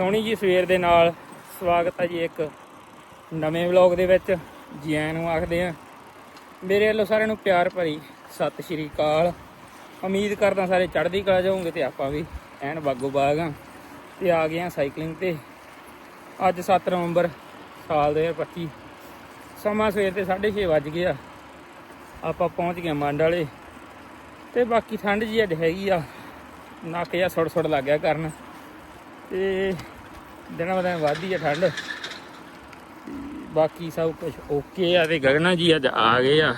ਸੋਹਣੀ ਜੀ ਸਵੇਰ ਦੇ ਨਾਲ। ਸਵਾਗਤ ਹੈ ਜੀ ਇੱਕ ਨਵੇਂ ਵਲੌਗ ਦੇ ਵਿੱਚ। ਜੀ ਆਇਆਂ ਨੂੰ ਆਖਦੇ ਆ, ਮੇਰੇ ਵੱਲੋਂ ਸਾਰਿਆਂ ਨੂੰ ਪਿਆਰ ਭਰੀ ਸਤਿ ਸ਼੍ਰੀ ਅਕਾਲ। ਉਮੀਦ ਕਰਦਾ ਸਾਰੇ ਚੜ੍ਹਦੀ ਕਲਾ ਜਾਓਗੇ ਤੇ ਆਪਾਂ ਵੀ ਐਨ ਬਾਗੋ ਬਾਗ ਆ। ਤੇ ਆ ਗਏ ਆ ਸਾਈਕਲਿੰਗ ਤੇ। ਅੱਜ 7 ਨਵੰਬਰ ਸਾਲ 2025 ਸਮਾਂ ਸਵੇਰ ਦੇ 6:30 ਵੱਜ ਗਿਆ ਆਪਾਂ ਪਹੁੰਚ ਗਏ ਮੰਡ ਵਾਲੇ। ਤੇ ਬਾਕੀ ਠੰਡ ਜੀ ਅੱਜ ਹੈਗੀ ਆ। ਨੱਕ ਜਿਹਾ ਸੁੜ ਸੁੜ ਲੱਗ ਗਿਆ ਕਰਨ। ਤੇ ਦਿਨਾਂ ਬਦਨ ਵੱਧਦੀ ਆ ਠੰਡ। ਬਾਕੀ ਸਭ ਕੁਝ ਓਕੇ ਆ ਤੇ ਗਗਨਾ ਜੀ ਅੱਜ ਆ ਗਏ ਆ।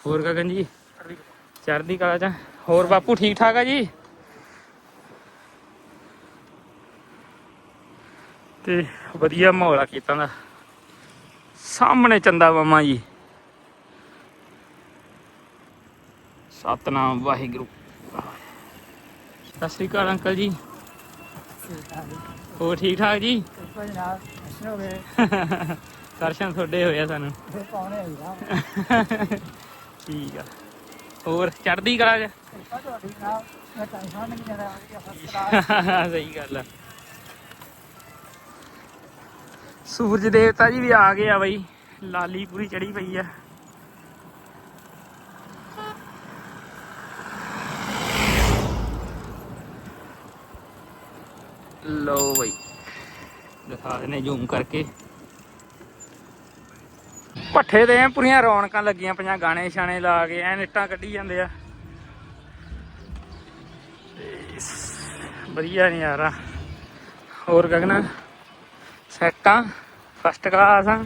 ਹੋਰ ਗਗਨ ਜੀ? ਚੜ੍ਹਦੀ ਕਲਾ ਚ ਹੋਰ ਬਾਪੂ ਠੀਕ ਠਾਕ ਆ ਜੀ? ਤੇ ਵਧੀਆ ਮਾਹੌਲ ਆ ਕੀਤਾ ਦਾ। ਸਾਹਮਣੇ ਚੰਦਾ ਮਾਮਾ ਜੀ। ਸਤਨਾਮ ਵਾਹਿਗੁਰੂ। ਸਤਿ ਸ਼੍ਰੀ ਅਕਾਲ ਅੰਕਲ ਜੀ। ਹੋਰ ਠੀਕ ਠਾਕ ਜੀ? ਦਰਸ਼ਨ ਤੁਹਾਡੇ ਹੋਏ ਆ ਸਾਨੂੰ। ਠੀਕ ਆ। ਹੋਰ ਚੜ੍ਹਦੀ ਕਲਾ ਚ? ਸਹੀ ਗੱਲ ਆ। ਸੂਰਜ ਦੇਵਤਾ ਜੀ ਵੀ ਆ ਗਏ ਆ ਬਈ। ਲਾਲੀ ਪੂਰੀ ਚੜੀ ਪਈ ਆ। ਲੋ ਬਈ। ਦਿਖਾ ਦਨੇ ਜ਼ੂਮ ਕਰਕੇ। ਪੱਠੇ ਦੇ ਐਂ ਪੂਰੀਆਂ ਰੌਣਕਾਂ ਲੱਗੀਆਂ ਪਈਆਂ, ਗਾਣੇ ਛਾਣੇ ਲਾ ਕੇ ਐ ਨਿੱਟਾਂ ਕੱਢੀ ਜਾਂਦੇ ਆ। ਵਧੀਆ ਸ- ਵਧੀਆ ਨਜ਼ਾਰਾ। ਹੋਰ ਗਗਨਾ, ਸੈਟਾਂ ਫਸਟ ਕਲਾਸ ਆ।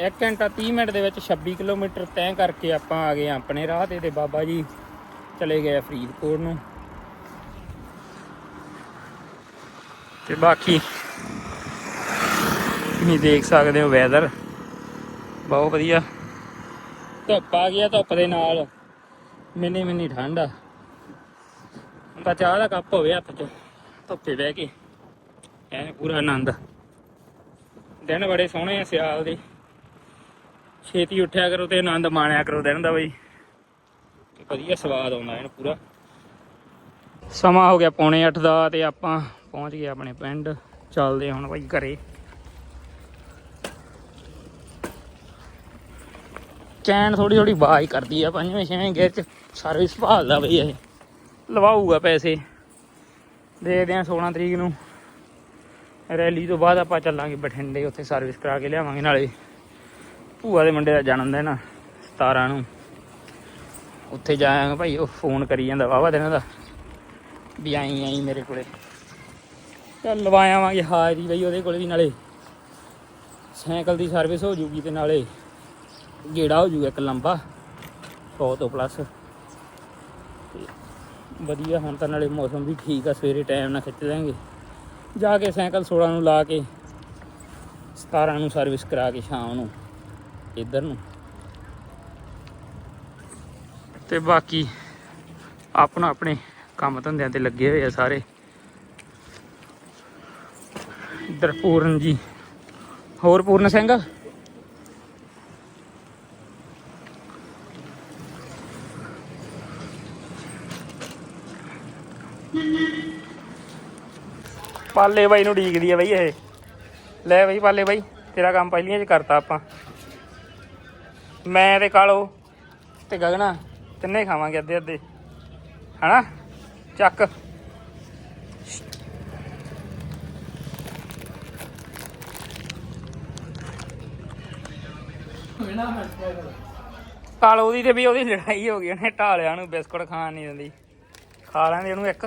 ਇੱਕ ਘੰਟਾ 30 ਮਿੰਟ ਦੇ ਵਿੱਚ 26 ਕਿਲੋਮੀਟਰ ਤੈਅ ਕਰਕੇ ਆਪਾਂ ਆ ਗਏ ਆਪਣੇ ਰਾਹ ਤੇ ਤੇ ਬਾਬਾ ਜੀ ਚਲੇ ਗਏ ਫਰੀਦਕੋਟ ਨੂੰ। ਤੇ ਬਾਕੀ ਤੁਸੀਂ ਦੇਖ ਸਕਦੇ ਹੋ ਵੈਦਰ ਬਹੁਤ ਵਧੀਆ। ਧੁੱਪ ਆ ਗਿਆ ਧੁੱਪ ਦੇ ਨਾਲ। ਮਿੰਨੀ ਮਿੰਨੀ ਠੰਡ ਆ। ਤਾਂ ਚਾਹ ਦਾ ਕੱਪ ਹੋਵੇ ਹੱਥ 'ਚ, ਧੁੱਪੇ ਬਹਿ ਕੇ। ਐਨ ਪੂਰਾ ਆਨੰਦ। ਦਿਨ ਬੜੇ ਸੋਹਣੇ ਆ ਸਿਆਲ ਦੇ। ਛੇਤੀ ਉੱਠਿਆ ਕਰੋ ਤੇ ਆਨੰਦ ਮਾਣਿਆ ਕਰੋ ਦਿਨ ਦਾ ਬਈ। ਵਧੀਆ ਸਵਾਦ ਆਉਂਦਾ ਇਹਨੂੰ ਪੂਰਾ। ਸਮਾਂ ਹੋ ਗਿਆ ਪੌਣੇ 8 ਦਾ ਤੇ ਆਪਾਂ ਪਹੁੰਚ ਗਏ ਆਪਣੇ ਪਿੰਡ। ਚੱਲਦੇ ਹੁਣ ਭਾਈ ਘਰੇ। ਚੈਨ ਥੋੜੀ ਥੋੜੀ ਆਵਾਜ਼ ਕਰਦੀ ਆ ਪੰਜਵੇਂ ਛੇਵੇਂ ਗੇਅਰ ਚ ਸਰਵਿਸ ਭਾਲਦਾ ਬਈ ਇਹ। ਲਵਾਊਗਾ ਪੈਸੇ। ਦੇਖਦੇ ਆ 16 ਤਰੀਕ ਨੂੰ। ਰੈਲੀ ਤੋਂ ਬਾਅਦ ਆਪਾਂ ਚੱਲਾਂਗੇ ਬਠਿੰਡੇ ਉੱਥੇ ਸਰਵਿਸ ਕਰਾ ਕੇ ਲਿਆਵਾਂਗੇ ਨਾਲੇ। ਭੂਆ ਦੇ ਮੁੰਡੇ ਦਾ ਜਨਮ ਦਿਨ ਆ 17 ਨੂੰ। ਉੱਥੇ ਜਾਵਾਂਗੇ ਭਾਈ, ਉਹ ਫੋਨ ਕਰੀ ਜਾਂਦਾ ਵਾਵਾ ਦਿਨਾਂ ਦਾ, ਵੀ ਆਈ ਆਈ ਮੇਰੇ ਕੋਲੇ। ਚੱਲ ਲਵਾ ਆਵਾਂਗੇ ਹਾਜ਼ਰੀ ਬਈ ਉਹਦੇ ਕੋਲੇ ਵੀ ਨਾਲੇ। ਸਾਈਕਲ ਦੀ ਸਰਵਿਸ ਹੋ ਜੂਗੀ ਤੇ ਨਾਲੇ ਗੇੜਾ ਹੋ ਜੂਗਾ ਇੱਕ ਲੰਬਾ 100 ਤੋਂ ਪਲੱਸ ਤੇ ਵਧੀਆ, ਹੁਣ ਤਾਂ ਨਾਲੇ ਮੌਸਮ ਵੀ ਠੀਕ ਆ, ਸਵੇਰੇ ਟਾਈਮ ਨਾਲ ਖਿੱਚ ਲਾਂਗੇ ਜਾ ਕੇ ਸਾਈਕਲ 16 ਨੂੰ ਲਾ ਕੇ 17 ਨੂੰ ਸਰਵਿਸ ਕਰਾ ਕੇ ਸ਼ਾਮ ਨੂੰ। ਇਧਰ ਨੂੰ। ਤੇ ਬਾਕੀ ਆਪਣਾ ਆਪਣੇ ਕੰਮ ਧੰਦਿਆਂ ਤੇ ਲੱਗੇ ਹੋਏ ਆ ਸਾਰੇ। ਇੱਧਰ ਪੂਰਨ ਜੀ। ਹੋਰ ਪੂਰਨ ਸਿੰਘ? ਪਾਲੇ ਬਾਈ ਨੂੰ ਢੀਕਦੀ ਆ ਬਈ ਇਹ। ਲੈ ਬਈ ਪਾਲੇ ਬਾਈ, ਤੇਰਾ ਕੰਮ ਪਹਿਲੀਆਂ ਚ ਕਰਤਾ ਆਪਾਂ। ਮੈਂ ਤੇ ਕਾਲੋ ਤੇ ਗਗਨਾ ਤਿੰਨੇ ਖਾਵਾਂਗੇ ਅੱਧੇ ਅੱਧੇ। ਹਨਾ? ਚੱਕ। ਕਾਲੋ ਦੀ ਤੇ ਵੀ ਉਹਦੀ ਲੜਾਈ ਹੋ ਗਈ, ਉਹਨੇ ਢਾਲਿਆ ਨੂੰ ਬਿਸਕੁਟ ਖਾਣ ਨਹੀਂ ਦਿੰਦੀ। ਖਾ ਲੈਂਦੇ ਉਹਨੂੰ ਇੱਕ।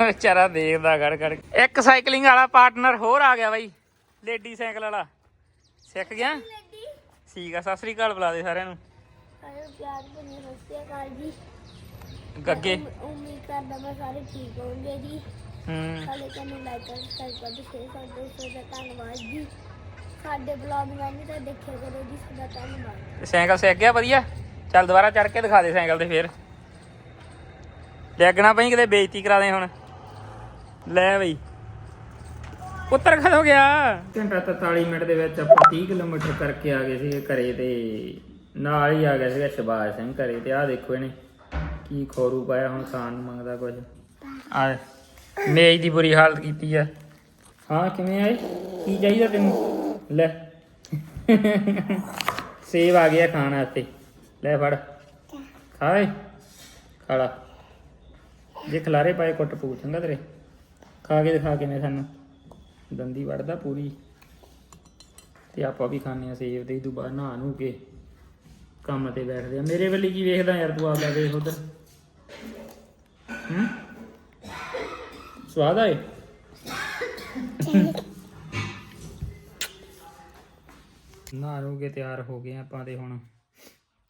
ਵਿਚਾਰਾ ਦੇਖਦਾ ਗੜ ਗੜ ਇੱਕ ਸਾਈਕਲਿੰਗ ਵਾਲਾ ਪਾਰਟਨਰ ਹੋਰ ਆ ਗਿਆ ਬਾਈ, ਲੇਡੀ ਸਾਈਕਲ ਵਾਲਾ। ਸਿੱਖ ਗਿਆ? ਠੀਕ ਆ ਸਤਿ ਸ੍ਰੀ ਅਕਾਲ ਬੁਲਾ ਦੇ ਸਾਰਿਆਂ ਨੂੰ। ਸਾਰੇ ਪਿਆਰ ਭਰੀ ਸਤਿ ਸ਼੍ਰੀ ਅਕਾਲ ਜੀ। ਗੱਗੇ। ਉਮ- ਉਮੀਦ ਕਰਦਾ ਮੈਂ ਸਾਰੇ ਠੀਕ ਹੋਣਗੇ ਜੀ। ਹੂੰ। ਸਾਡੇ ਚੈਨਲ ਲਾਈਕ ਕਰ ਸਬਸਕ੍ਰਾਈਬ ਕਰ ਦਿਓ ਸ਼ੇਅਰ ਕਰ ਦਿਓ ਸੋ ਦਾ ਧੰਨਵਾਦ ਜੀ। ਸਾਡੇ ਬਲੌਗ ਨੂੰ ਵੀ ਤਾਂ ਦੇਖਿਆ ਕਰੋ ਜੀ ਸਦਾ ਧੰਨਵਾਦ। ਤੇ ਸਾਈਕਲ ਸਿੱਖ ਗਿਆ ਵਧੀਆ? ਚੱਲ ਦੁਬਾਰਾ ਚੜ ਕੇ ਦਿਖਾ ਦੇ ਸਾਈਕਲ ਤੇ ਫੇਰ। ਲੱਗਣਾ ਪਈ ਕਿਤੇ ਬੇਇੱਜ਼ਤੀ ਕਰਾ ਦੇ ਹੁਣ। ਲੈ ਬਈ। ਪੁੱਤਰ ਕਦੋਂ ਗਿਆ। ਘੰਟਾ 43 ਮਿੰਟ ਦੇ ਵਿੱਚ ਆਪਾਂ 30 ਕਿਲੋਮੀਟਰ ਕਰਕੇ ਆ ਗਏ ਸੀ ਘਰੇ ਤੇ ਨਾਲ ਹੀ ਆ ਗਿਆ ਸੀਗਾ ਸ਼ਬਾਜ ਸਿੰਘ ਘਰੇ ਤੇ ਆਹ ਦੇਖੋ ਇਹਨੇ ਕੀ ਖੋਰੂ ਪਾਇਆ ਹੁਣ ਖਾਣ ਨੂੰ ਮੰਗਦਾ ਕੁਝ ਆ ਮੇਜ ਦੀ ਬੁਰੀ ਹਾਲਤ ਕੀਤੀ ਆ। ਹਾਂ, ਕਿਵੇਂ ਆਏ ਕੀ ਚਾਹੀਦਾ ਤੈਨੂੰ? ਲੈ। ਸੇਵ ਆ ਗਿਆ ਖਾਣ ਵਾਸਤੇ। ਲੈ ਫੜ। ਖਾਏ ਖਾਲਾ ਜੇ ਖਲਾਰੇ ਪਾਏ ਕੁੱਟ ਪੂ, ਚੰਗਾ ਤੇਰੇ। ਖਾ ਕੇ ਦਿਖਾ ਕਿਵੇਂ ਸਾਨੂੰ। ਦੰਦੀ ਵੜਦਾ ਪੂਰੀ। ਤੇ ਆਪਾਂ ਵੀ ਖਾਣੇ ਆ ਸੇਬ ਤੇ ਇਦੋਂ ਬਾਅਦ ਨਹਾ ਨੂੰ ਕੇ ਕੰਮ ਤੇ ਬੈਠਦੇ ਆ ਮੇਰੇ ਵੱਲੀ ਕੀ ਵੇਖਦਾ ਯਾਰ ਤੂੰ ਆਪਦਾ ਦੇਖ ਉਧਰ? ਹੂੰ? ਸਵਾਦ ਆਏ? ਨਹਾ ਨੂੰ ਕੇ ਤਿਆਰ ਹੋ ਗਏ ਆਪਾਂ ਤੇ ਹੁਣ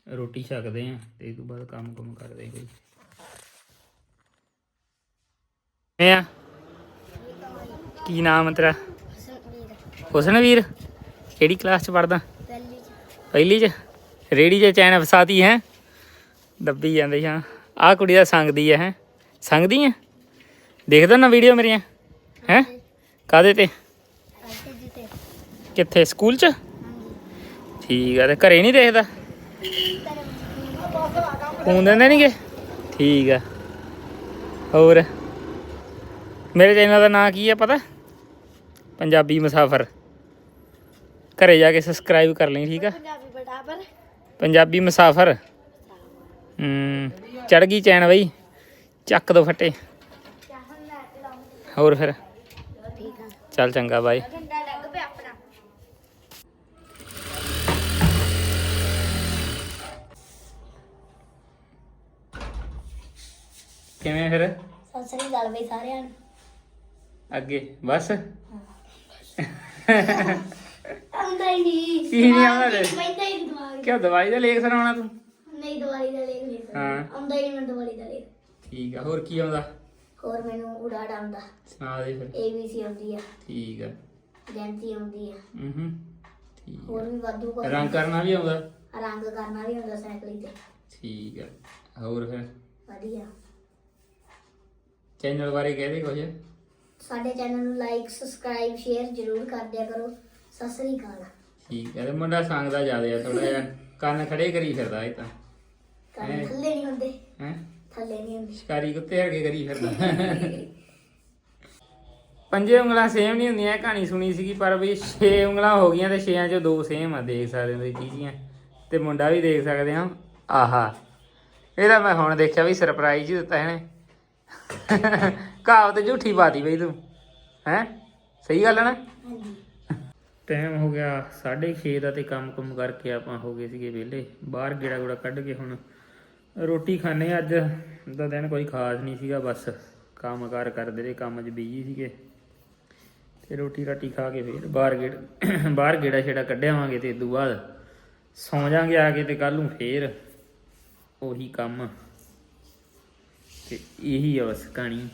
ਰੋਟੀ ਛਕਦੇ ਆ ਤੇ ਇਸ ਤੋਂ ਬਾਅਦ ਕੰਮ ਕੁਮ ਕਰਦੇ ਕੋਈ। ਮੈਂ ਕੀ ਨਾਮ ਹੈ ਤੇਰਾ? ਹੁਸਨਵੀਰ। ਕਿਹੜੀ ਕਲਾਸ ਚ ਪੜਦਾ ਪਹਿਲੀ ਚ। ਰੇੜੀ 'ਚ ਚੈਨ ਫਸਾਤੀ ਹੈ। ਦੱਬੀ ਜਾਂਦੇ ਹਾਂ। ਆਹ ਕੁੜੀ ਦਾ ਸੰਗਦੀ ਹੈ ਹੈ? ਸੰਗਦੀ ਹੈ? ਦੇਖਦਾ ਨਾ ਵੀਡੀਓ ਮੇਰੀਆਂ? ਹੈ? ਕਾਦੇ ਤੇ? ਕਿੱਥੇ? ਸਕੂਲ 'ਚ? ਠੀਕ ਆ ਤੇ ਘਰੇ ਨਹੀਂ ਦੇਖਦਾ? ਫੋਨ ਦਿੰਦੇ ਨਹੀਂਗੇ ਠੀਕ ਆ। ਹੋਰ? ਮੇਰੇ ਚੈਨਲ ਦਾ ਨਾਂ ਕੀ ਆ ਪਤਾ? ਪੰਜਾਬੀ ਮੁਸਾਫਰ। ਘਰੇ ਜਾ ਕੇ ਸਬਸਕ੍ਰਾਈਬ ਕਰ ਲਈ ਠੀਕ ਆ? ਪੰਜਾਬੀ ਬਰਾਬਰ। ਪੰਜਾਬੀ ਮੁਸਾਫਰ। ਹੂੰ ਚੜ ਗਈ ਚੈਨ ਬਈ। ਚੱਕ ਦੋ ਫੱਟੇ। ਹੋਰ ਫਿਰ? ਚੱਲ ਚੰਗਾ ਬਾਈ ਕਿਵੇਂ ਫਿਰ? ਸਤਿ ਸ੍ਰੀ ਅਕਾਲ ਬਈ ਸਾਰਿਆਂ ਨੂੰ। ਅੱਗੇ ਬਸ? ਆਉਂਦਾ ਹੀ ਨਹੀਂ ਕੀ ਨਹੀਂ ਆਉਂਦਾ ਤੇ? ਪੈਂਦਾ ਹੀ ਨੀ ਦਿਮਾਗ 'ਚ। ਕਿਉਂ ਦਵਾਈ ਦਾ ਲੇਖ ਸੁਣਾਉਣਾ ਤੂੰ? ਨਹੀਂ ਦਵਾਈ ਦਾ ਲੇਖ ਨਹੀਂ ਹਾਂ। ਆਉਂਦਾ ਹੀ ਨਹੀਂ ਮੈਨੂੰ ਦਵਾਈ ਦਾ ਲੇਖ। ਠੀਕ ਆ ਹੋਰ ਕੀ ਆਉਂਦਾ? ਹੋਰ ਮੈਨੂੰ ਉਡਾੜ ਆਉਂਦਾ। ਸੁਣਾ ਦੇ ਫਿਰ। ਏਬੀਸੀ ਆਉਂਦੀ ਆ। ਠੀਕ ਆ। ਗਿਣਤੀ ਆਉਂਦੀ ਆ। ਹੂੰ ਠੀਕ ਹੋਰ ਵੀ ਵਾਧੂ ਕੁਝ ਰੰਗ ਕਰਨਾ ਵੀ ਆਉਂਦਾ? ਰੰਗ ਕਰਨਾ ਵੀ ਹੁੰਦਾ ਸਾਈਕਲ ਤੇ। ਠੀਕ ਆ। ਹੋਰ ਫਿਰ? ਵਧੀਆ। ਚੈਨਲ ਬਾਰੇ ਕਹਦੇ ਕੁਝ ਸਾਡੇ ਚੈਨਲ ਨੂੰ ਲਾਈਕ ਸਬਸਕ੍ਰਾਈਬ ਸ਼ੇਅਰ ਜ਼ਰੂਰ ਕਰ ਦਿਆ ਕਰੋ। ਸਤਿ ਸ੍ਰੀ ਅਕਾਲ। ਠੀਕ ਤੇ ਮੁੰਡਾ ਸੰਗਦਾ ਜ਼ਿਆਦਾ ਆ ਥੋੜਾ ਜਿਹਾ ਕੰਨ ਖੜੇ ਕਰੀ ਫਿਰਦਾ ਇਹ ਤਾਂ। ਕੰਨ ਹੈਂ? ਥੱਲੇ ਨਹੀਂ ਹੁੰਦੇ। ਹੈ? ਥੱਲੇ ਨਹੀਂ ਹੁੰਦੇ। ਸ਼ਿਕਾਰੀ ਕੁੱਤੇ ਹਰਕੇ ਕਰੀ ਫਿਰਦਾ। ਪੰਜੇ ਉਂਗਲਾਂ ਸੇਮ ਨਹੀਂ ਹੁੰਦੀਆਂ ਇਹ ਕਹਾਣੀ ਸੁਣੀ ਸੀਗੀ ਪਰ ਵੀ 6 ਉਂਗਲਾਂ ਹੋ ਗਈਆਂ ਤੇ 6ਾਂ ਚੋਂ ਦੋ ਸੇਮ ਆ ਦੇਖ ਸਕਦੇ ਹੋ ਤੁਸੀਂ ਚੀਜ਼ੀਆਂ ਤੇ ਮੁੰਡਾ ਵੀ ਦੇਖ ਸਕਦੇ ਹੋ। ਆਹਾ। ਇਹਦਾ ਮੈਂ ਹੁਣ ਦੇਖਿਆ ਵੀ ਸਰਪ੍ਰਾਈਜ਼ ਦਿੱਤਾ ਇਹਨੇ। ਕਹਾਵਤ ਝੂਠੀ ਪਾਤੀ ਬਈ ਤੂੰ, ਹੈ? ਸਹੀ ਗੱਲ ਹੈ ਨਾ? ਹਾਂਜੀ ਟਾਈਮ ਹੋ ਗਿਆ 6:30 ਦਾ ਤੇ ਕੰਮ ਕੁਮ ਕਰਕੇ ਆਪਾਂ ਹੋ ਗਏ ਸੀਗੇ ਵਿਹਲੇ। ਬਾਹਰ ਗੇੜਾ ਗੂੜਾ ਕੱਢ ਕੇ ਹੁਣ ਰੋਟੀ ਖਾਣੇ ਅੱਜ। ਦਾ ਦਿਨ ਕੋਈ ਖਾਸ ਨਹੀਂ ਸੀਗਾ, ਬਸ ਕੰਮ ਕਾਰ ਕਰਦੇ ਰਹੇ, ਕੰਮ 'ਚ ਬਿਜ਼ੀ ਸੀਗੇ। ਤੇ ਰੋਟੀ ਰਾਟੀ ਖਾ ਕੇ ਫੇਰ ਬਾਹਰ ਗੇੜ, ਬਾਹਰ ਗੇੜਾ ਛੇੜਾ ਕੱਢਿਆਵਾਂਗੇ ਤੇ ਇਦੋਂ ਬਾਅਦ ਸੌਂ ਜਾਾਂਗੇ ਆ ਕੇ ਤੇ ਕੱਲ ਨੂੰ ਫੇਰ ਉਹੀ ਕੰਮ। ਤੇ ਇਹੀ ਆ ਬਸ ਕਹਾਣੀ।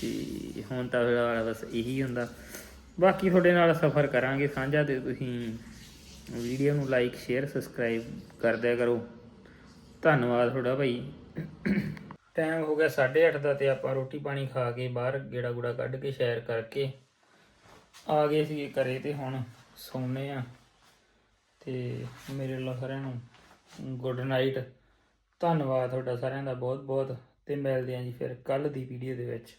ਤੇ ਹੁਣ ਤਾਂ ਫਿਲਹਾਲ ਬਸ ਇਹੀ ਹੁੰਦਾ। ਬਾਕੀ ਤੁਹਾਡੇ ਨਾਲ ਸਫ਼ਰ ਕਰਾਂਗੇ ਸਾਂਝਾ ਤੇ ਤੁਸੀਂ ਵੀਡੀਓ ਨੂੰ ਲਾਈਕ ਸ਼ੇਅਰ ਸਬਸਕ੍ਰਾਈਬ ਕਰ ਦਿਆ ਕਰੋ। ਧੰਨਵਾਦ ਤੁਹਾਡਾ ਭਾਈ। ਟਾਈਮ ਹੋ ਗਿਆ 8:30 ਦਾ ਤੇ ਆਪਾਂ ਰੋਟੀ ਪਾਣੀ ਖਾ ਕੇ ਬਾਹਰ ਗੇੜਾ ਗੂੜਾ ਕੱਢ ਕੇ ਸ਼ੈਰ ਕਰਕੇ ਆ ਗਏ ਸੀ ਘਰੇ ਤੇ ਹੁਣ ਸੌਂਨੇ ਆ। ਤੇ ਮੇਰੇ ਵੱਲੋਂ ਸਾਰਿਆਂ ਨੂੰ ਗੁੱਡ ਨਾਈਟ ਧੰਨਵਾਦ ਤੁਹਾਡਾ ਸਾਰਿਆਂ ਦਾ ਬਹੁਤ ਬਹੁਤ ਤੇ ਮਿਲਦੇ ਆਂ ਜੀ ਫਿਰ ਕੱਲ ਦੀ ਵੀਡੀਓ ਦੇ ਵਿੱਚ।